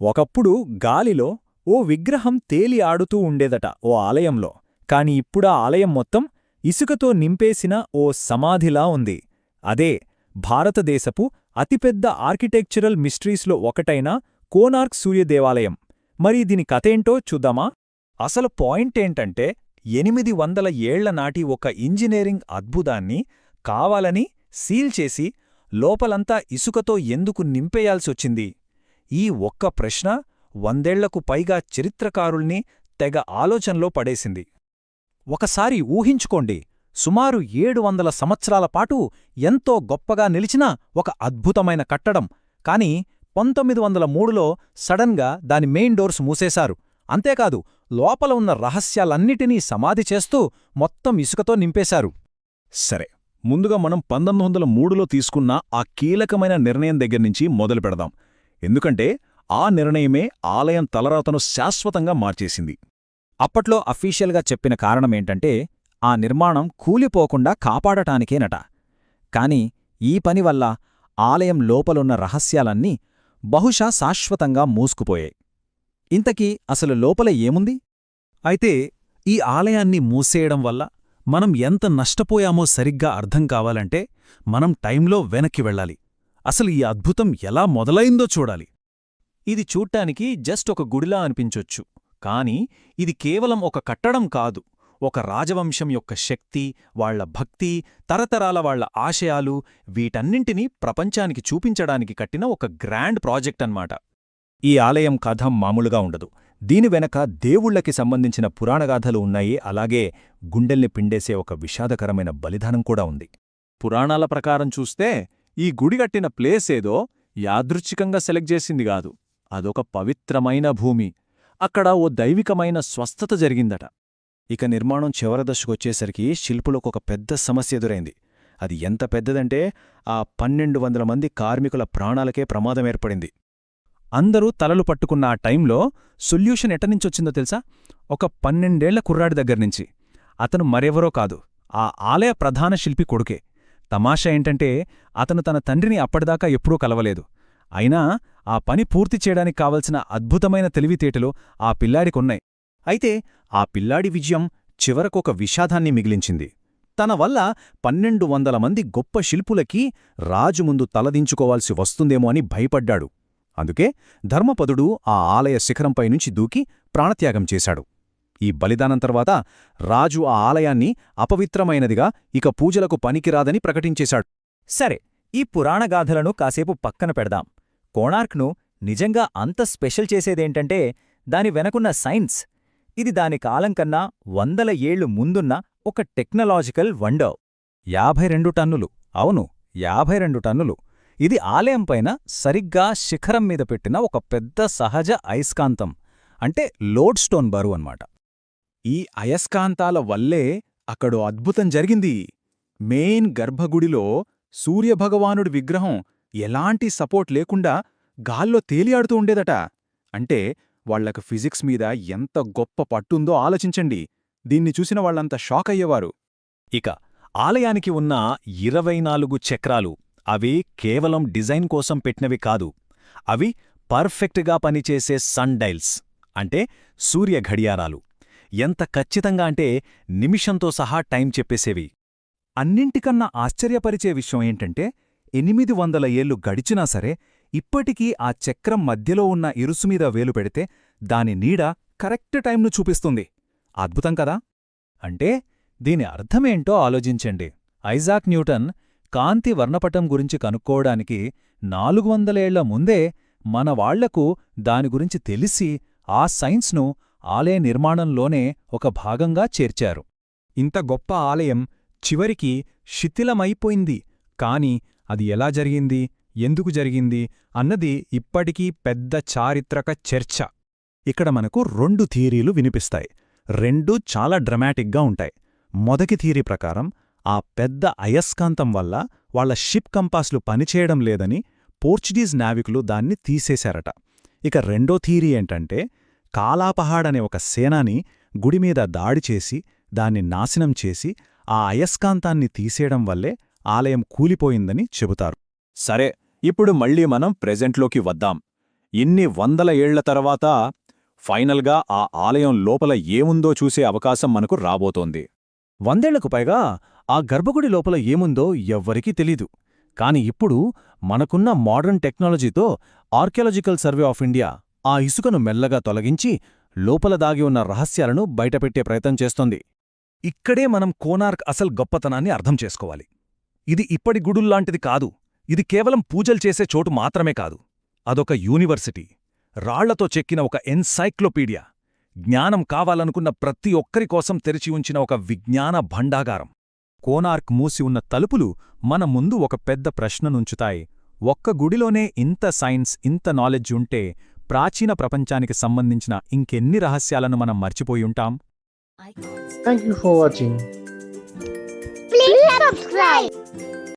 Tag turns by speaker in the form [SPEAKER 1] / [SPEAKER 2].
[SPEAKER 1] ఒకప్పుడు గాలిలో ఓ విగ్రహం తేలి ఆడుతూ ఉండేదట ఓ ఆలయంలో. కాని ఇప్పుడా ఆలయం మొత్తం ఇసుకతో నింపేసిన ఓ సమాధిలా ఉంది. అదే భారతదేశపు అతిపెద్ద ఆర్కిటెక్చరల్ మిస్ట్రీస్లో ఒకటైన కోనార్క్ సూర్యదేవాలయం. మరి దీని కథేంటో చూద్దామా? అసలు పాయింటేంటంటే ఎనిమిది వందల ఏళ్ళ నాటి ఒక ఇంజనీరింగ్ అద్భుతాన్ని కావాలని సీల్ చేసి లోపలంతా ఇసుకతో ఎందుకు నింపేయాల్సొచ్చింది? ఈ ఒక్క ప్రశ్న వందేళ్ళకు పైగా చరిత్రకారుల్ని తెగ ఆలోచనలో పడేసింది. ఒకసారి ఊహించుకోండి సుమారు ఏడు వందల సంవత్సరాల పాటు ఎంతో గొప్పగా నిలిచిన ఒక అద్భుతమైన కట్టడం. కాని పంతొమ్మిది వందల మూడులో సడన్గా దాని మెయిన్ డోర్స్ మూసేశారు. అంతేకాదు లోపల ఉన్న రహస్యాలన్నిటినీ సమాధి చేస్తూ మొత్తం ఇసుకతో నింపేశారు.
[SPEAKER 2] సరే ముందుగా మనం పంతొమ్మిది వందల మూడులో తీసుకున్న ఆ కీలకమైన నిర్ణయం దగ్గర్నుంచి మొదలు పెడదాం ఎందుకంటే ఆ నిర్ణయమే ఆలయం తలరాతను శాశ్వతంగా మార్చేసింది.
[SPEAKER 1] అప్పట్లో అఫీషియల్గా చెప్పిన కారణమేంటంటే ఆ నిర్మాణం కూలిపోకుండా కాపాడటానికేనట. కాని ఈ పని వల్ల ఆలయం లోపలున్న రహస్యాలన్నీ బహుశా శాశ్వతంగా మూసుకుపోయాయి. ఇంతకీ అసలు లోపల ఏముంది?
[SPEAKER 2] అయితే ఈ ఆలయాన్ని మూసేయడం వల్ల మనం ఎంత నష్టపోయామో సరిగ్గా అర్థం కావాలంటే మనం టైంలో వెనక్కి వెళ్ళాలి. అసలు ఈ అద్భుతం ఎలా మొదలైందో చూడాలి.
[SPEAKER 1] ఇది చూడ్డానికి జస్ట్ ఒక గుడిలా అనిపించొచ్చు కాని ఇది కేవలం ఒక కట్టడం కాదు. ఒక రాజవంశం యొక్క శక్తి వాళ్ళ భక్తి తరతరాల వాళ్ళ ఆశయాలు వీటన్నింటినీ ప్రపంచానికి చూపించడానికి కట్టిన ఒక గ్రాండ్ ప్రాజెక్ట్ అన్నమాట. ఈ ఆలయం కథ మామూలుగా ఉండదు. దీని వెనక దేవుళ్ళకి సంబంధించిన పురాణగాథలు ఉన్నాయి. అలాగే గుండెల్ని పిండేసే ఒక విషాదకరమైన బలిదానం కూడా ఉంది. పురాణాల ప్రకారం చూస్తే ఈ గుడి కట్టిన ప్లేస్ ఏదో యాదృచ్ఛికంగా సెలెక్ట్ చేసింది కాదు. అదొక పవిత్రమైన భూమి. అక్కడ ఓ దైవికమైన స్వస్థత జరిగిందట. ఇక నిర్మాణం చివర దశకొచ్చేసరికి శిల్పులకు ఒక పెద్ద సమస్య ఎదురైంది. అది ఎంత పెద్దదంటే ఆ పన్నెండు వందల మంది కార్మికుల ప్రాణాలకే ప్రమాదం ఏర్పడింది. అందరూ తలలు పట్టుకున్న ఆ టైంలో సొల్యూషన్ ఎటనుంచొచ్చిందో తెలుసా? ఒక పన్నెండేళ్ళ కుర్రాడి దగ్గర్నుంచి అతను మరెవరో కాదు. ఆ ఆలయ ప్రధాన శిల్పి కొడుకే. తమాషా ఏంటంటే అతను తన తండ్రిని అప్పటిదాకా ఎప్పుడూ కలవలేదు. అయినా ఆ పని పూర్తి చేయడానికి కావలసిన అద్భుతమైన తెలివితేటలు ఆ పిల్లాడికున్నాయి. అయితే ఆ పిల్లాడి విజయం చివరకొక విషాదాన్ని మిగిలించింది. తన వల్ల పన్నెండు వందల మంది గొప్ప శిల్పులకి రాజు ముందు తలదించుకోవాల్సి వస్తుందేమో అని భయపడ్డాడు. అందుకే ధర్మపదుడు ఆ ఆలయ శిఖరంపై నుంచి దూకి ప్రాణత్యాగం చేశాడు. ఈ బలిదానం తర్వాత రాజు ఆ ఆలయాన్ని అపవిత్రమైనదిగా ఇక పూజలకు పనికిరాదని ప్రకటించేశాడు. సరే ఈ పురాణగాథలను కాసేపు పక్కన పెడదాం. కోణార్క్ను నిజంగా అంత స్పెషల్ చేసేదేంటంటే దాని వెనకున్న సైన్స్. ఇది దాని కాలం కన్నా వందల ఏళ్ళు ముందున్న ఒక టెక్నలాజికల్ వండర్. యాభై రెండు టన్నులు. అవును యాభై రెండు టన్నులు. ఇది ఆలయంపైన సరిగ్గా శిఖరం మీద పెట్టిన ఒక పెద్ద సహజ అయస్కాంతం అంటే లోడ్ స్టోన్ బరువు అన్నమాట. ఈ అయస్కాంతాల వల్లే అక్కడో అద్భుతం జరిగింది. మెయిన్ గర్భగుడిలో సూర్యభగవానుడి విగ్రహం ఎలాంటి సపోర్ట్ లేకుండా గాల్లో తేలియాడుతూ ఉండేదట. అంటే వాళ్ళకు ఫిజిక్స్ మీద ఎంత గొప్ప పట్టుందో ఆలోచించండి. దీన్ని చూసిన వాళ్ళంత షాక్ అయ్యేవారు. ఇక ఆలయానికి ఉన్న ఇరవై నాలుగు చక్రాలు అవి కేవలం డిజైన్ కోసం పెట్టినవి కాదు. అవి పర్ఫెక్ట్గా పనిచేసే సన్ డైల్స్ అంటే సూర్య ఘడియారాలు. ఎంత ఖచ్చితంగా అంటే నిమిషంతో సహా టైం చెప్పేసేవి. అన్నింటికన్నా ఆశ్చర్యపరిచే విషయం ఏంటంటే ఎనిమిది వందల ఏళ్ళు గడిచినా సరే ఇప్పటికీ ఆ చక్రం మధ్యలో ఉన్న ఇరుసుమీద వేలు పెడితే దాని నీడ కరెక్ట్ టైంను చూపిస్తుంది. అద్భుతం కదా? అంటే దీని అర్థమేంటో ఆలోచించండి. ఐజాక్ న్యూటన్ కాంతి వర్ణపటం గురించి కనుక్కోవడానికి నాలుగు వందలేళ్ళ ముందే మన వాళ్ళకు దాని గురించి తెలిసి ఆ సైన్స్ను ఆలయ నిర్మాణంలోనే ఒక భాగంగా చేర్చారు. ఇంత గొప్ప ఆలయం చివరికి శిథిలమైపోయింది. కాని అది ఎలా జరిగింది? ఎందుకు జరిగింది? అన్నది ఇప్పటికీ పెద్ద చారిత్రక చర్చ. ఇక్కడ మనకు రెండు థీరీలు వినిపిస్తాయి. రెండూ చాలా డ్రమాటిక్గా ఉంటాయి. మొదటి థీరీ ప్రకారం ఆ పెద్ద అయస్కాంతం వల్ల వాళ్ళ షిప్ కంపాస్లు పనిచేయడం లేదని పోర్చుగీస్ నావికులు దాన్ని తీసేశారట. ఇక రెండో థీరీ ఏంటంటే కాలాపహాడనే ఒక సేనాని గుడిమీద దాడి చేసి దాన్ని నాశనం చేసి ఆ అయస్కాంతాన్ని తీసేయడం వల్లే ఆలయం కూలిపోయిందని చెబుతారు. సరే ఇప్పుడు మళ్ళీ మనం ప్రెజెంట్లోకి వద్దాం.
[SPEAKER 3] ఇన్ని వందల ఏళ్ళ తర్వాత ఫైనల్గా ఆ ఆలయం లోపల ఏముందో చూసే అవకాశం మనకు రాబోతోంది.
[SPEAKER 1] వందేళ్ళకు పైగా ఆ గర్భగుడి లోపల ఏముందో ఎవ్వరికీ తెలీదు. కాని ఇప్పుడు మనకున్న మోడర్న్ టెక్నాలజీతో ఆర్కియాలజికల్ సర్వే ఆఫ్ ఇండియా ఆ ఇసుకను మెల్లగా తొలగించి లోపల దాగి ఉన్న రహస్యాలను బయటపెట్టే ప్రయత్నం చేస్తోంది. ఇక్కడే మనం కోనార్క్ అసలు గొప్పతనాన్ని అర్థం చేసుకోవాలి. ఇది ఇప్పటి గుడుల్లాంటిది కాదు. ఇది కేవలం పూజలు చేసే చోటు మాత్రమే కాదు. అదొక యూనివర్సిటీ. రాళ్ళతో చెక్కిన ఒక ఎన్సైక్లోపీడియా. జ్ఞానం కావాలనుకున్న ప్రతి ఒక్కరి కోసం తెరిచి ఉంచిన ఒక విజ్ఞాన భండాగారం.
[SPEAKER 4] కోనార్క్ మూసి ఉన్న తలుపులు మన ముందు ఒక పెద్ద ప్రశ్ననుంచుతాయి. ఒక్క గుడిలోనే ఇంత సైన్స్ ఇంత నాలెడ్జ్ ఉంటే ప్రాచీన ప్రపంచానికి సంబంధించిన ఇంకెన్ని రహస్యాలను మనం మర్చిపోయుంటాం
[SPEAKER 5] Thank you for watching.
[SPEAKER 6] Please subscribe.